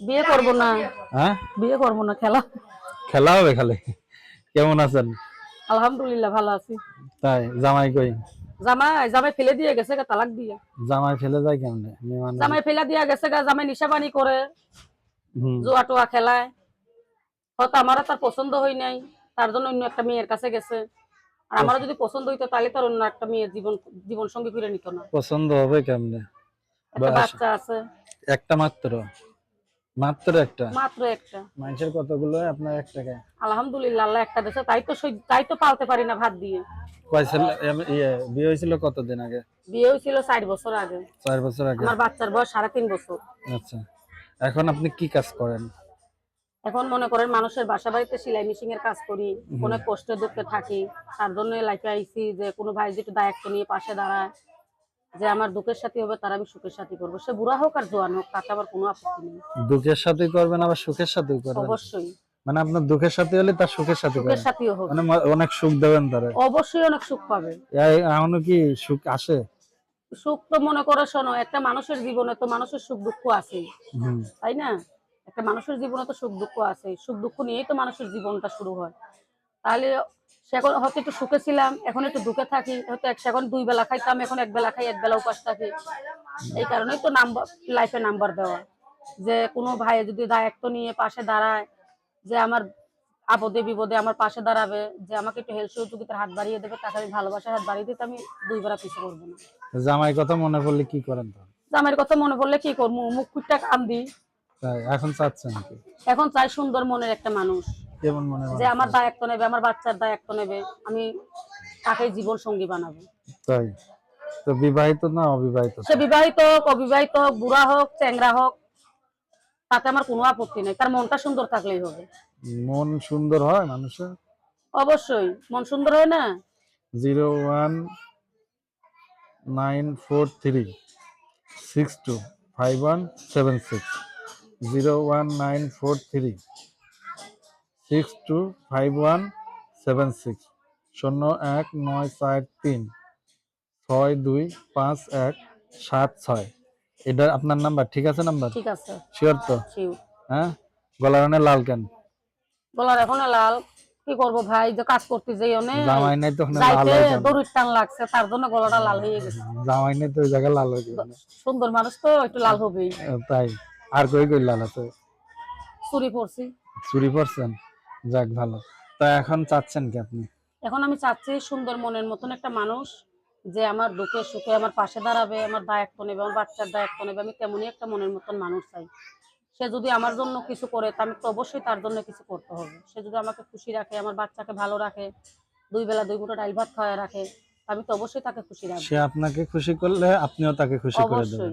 বিয়ে করব না। হ্যাঁ? বিয়ে করব না খেলা। খেলা হবে খালি। কেমন আছেন? আলহামদুলিল্লাহ ভালো আছি। তাই জামাই কই? জামাই জামাই ফেলে দিয়ে গেছে গা তালাক দিয়ে। জামাই ফেলে যায় কেমনে? জামাই ফেলে দিয়ে গেছে গা জামাই নিশাবানি করে। জুয়া টুয়া খেলায়। হয়তো আমারও তার পছন্দ হয় নাই তার জন্য অন্য একটা মেয়ের কাছে গেছে। আর আমারও যদি পছন্দ হইতো তাহলে তার অন্য একটা মেয়ের জীবন জীবন সঙ্গী ফিরে নিত না। পছন্দ হবে কেমনে? বাচ্চা আছে। একটা মাত্র? মাত্র একটা? মাত্র একটা। মানুষের কতগুলো? আপনার এক টাকা আলহামদুলিল্লাহ আল্লাহ একটা দেশে তাই তো তাই তো পালতে পারি না ভাত দিয়ে। ইয়ে বিয়ে হয়েছিল কতদিন আগে? বিয়ে হয়েছিল চার বছর আগে। চার বছর আগে? আমার বাচ্চার বয়স সাড়ে তিন বছর। আচ্ছা। এখন আপনি কি কাজ করেন? এখন মনে করেন মানুষের বাসা বাড়িতে সেলাই মেশিন এর কাজ করি অনেক কষ্টে দুঃখে থাকি। তার জন্য লাইফে আইছি যে কোনো ভাই দায়িত্ব নিয়ে পাশে দাঁড়ায়। যে আমার দুঃখের সাথে হবে তার আমি সুখের সাথে করব। সে বুড়া হোক আর জোয়ান হোক তাতে আবার কোনো আপত্তি নেই। দুঃখের সাথে করবেন আবার সুখের সাথেও করবেন? অবশ্যই। মানে আপনার দুঃখের সাথে হলে তার সুখের সাথে সুখের সাথেও হবে মানে অনেক সুখ দেবেন তারে। অবশ্যই অনেক সুখ পাবে। এখনও কি সুখ আসে? সুখ তো মনে করো শোনো একটা মানুষের জীবনে তো মানুষের সুখ দুঃখ আছে তাই না? একটা মানুষের জীবনে তো সুখ দুঃখ আছে সুখ দুঃখ নিয়েই তো মানুষের জীবনটা শুরু হয়। তাহলে সে এখন হয়তো একটু সুখে ছিলাম এখন একটু দুঃখে থাকি হয়তো এক এখন দুই বেলা খাইতাম এখন এক বেলা খাই এক বেলা উপাস থাকি। এই কারণেই তো নাম্বার লাইফে নাম্বার দেওয়া। যে কোনো ভাই যদি দায়িত্ব নিয়ে পাশে দাঁড়ায় যে আমার আপদে বিপদে আমার পাশে দাঁড়াবে যে আমাকে একটু হেল্প সহযোগিতার হাত বাড়িয়ে দেবে তাকে আমি ভালোবাসার হাত বাড়িয়ে দিতে আমি দুইবার পিছু করব না। জামাই কথা মনে পড়লে কি করেন আমার কথা মনে পড়লে কি করব? মুখ ফুটটা কান্দি। এখন চাচ্ছেন এখন চাই সুন্দর মনের একটা মানুষ। কেমন মনে হয়? যে আমার দায়িত্ব নেবে আমার বাচ্চার দায়িত্ব নেবে আমি তাকে জীবন সঙ্গী বানাবো। তাই? তো বিবাহিত না অবিবাহিত? সে বিবাহিত হোক অবিবাহিত হোক বুড়া হোক চ্যাংরা হোক তাতে আমার কোনো আপত্তি নেই। তার মনটা সুন্দর থাকলেই হবে। মন সুন্দর হয় মানুষের? অবশ্যই। মন সুন্দর হয় না? Zero one nine four three six two five one seven six. Zero one nine four three six two five one seven six শূন্য এক নয় চার তিন ছয় দুই পাঁচ এক সাত ছয়। এটা আপনার নাম্বার ঠিক আছে নাম্বার? ঠিক আছে। শিওর তো? হ্যাঁ? গলার অনেক লাল কেন? বলার এখন লাল। কি করব ভাই? যে কাজ করতে যাই অনেক জামাই নাই তো লাল হয় দড়ির টান লাগছে তার জন্য গলাটা লাল হয়ে গেছে। জামাই নাই তো ওই জায়গায় লাল হয় কেন? সুন্দর মানুষ তো একটু লাল হবেই। তাই। আর কই কই লাল আছে? চুরি পড়ছি চুরি করছেন যাক ভালো। তা এখন চাচ্ছেন কি আপনি? এখন আমি চাচ্ছি সুন্দর মনের মতন একটা মানুষ যে আমার দুঃখে সুখে আমার পাশে দাঁড়াবে আমার দায়িত্ব নেবে আমার বাচ্চার দায়িত্ব নেবে আমি তেমনই একটা মনের মতন মানুষ চাই। সে যদি আমার জন্য কিছু করে তা আমি তো অবশ্যই তার জন্য কিছু করতে হবে। সে যদি আমাকে খুশি রাখে আমার বাচ্চাকে ভালো রাখে দুই বেলা দুই মুঠো ডাইল ভাত খাওয়া রাখে আমি তো অবশ্যই তাকে খুশি রাখব। সে আপনাকে খুশি করলে আপনিও তাকে খুশি করে দেবেন।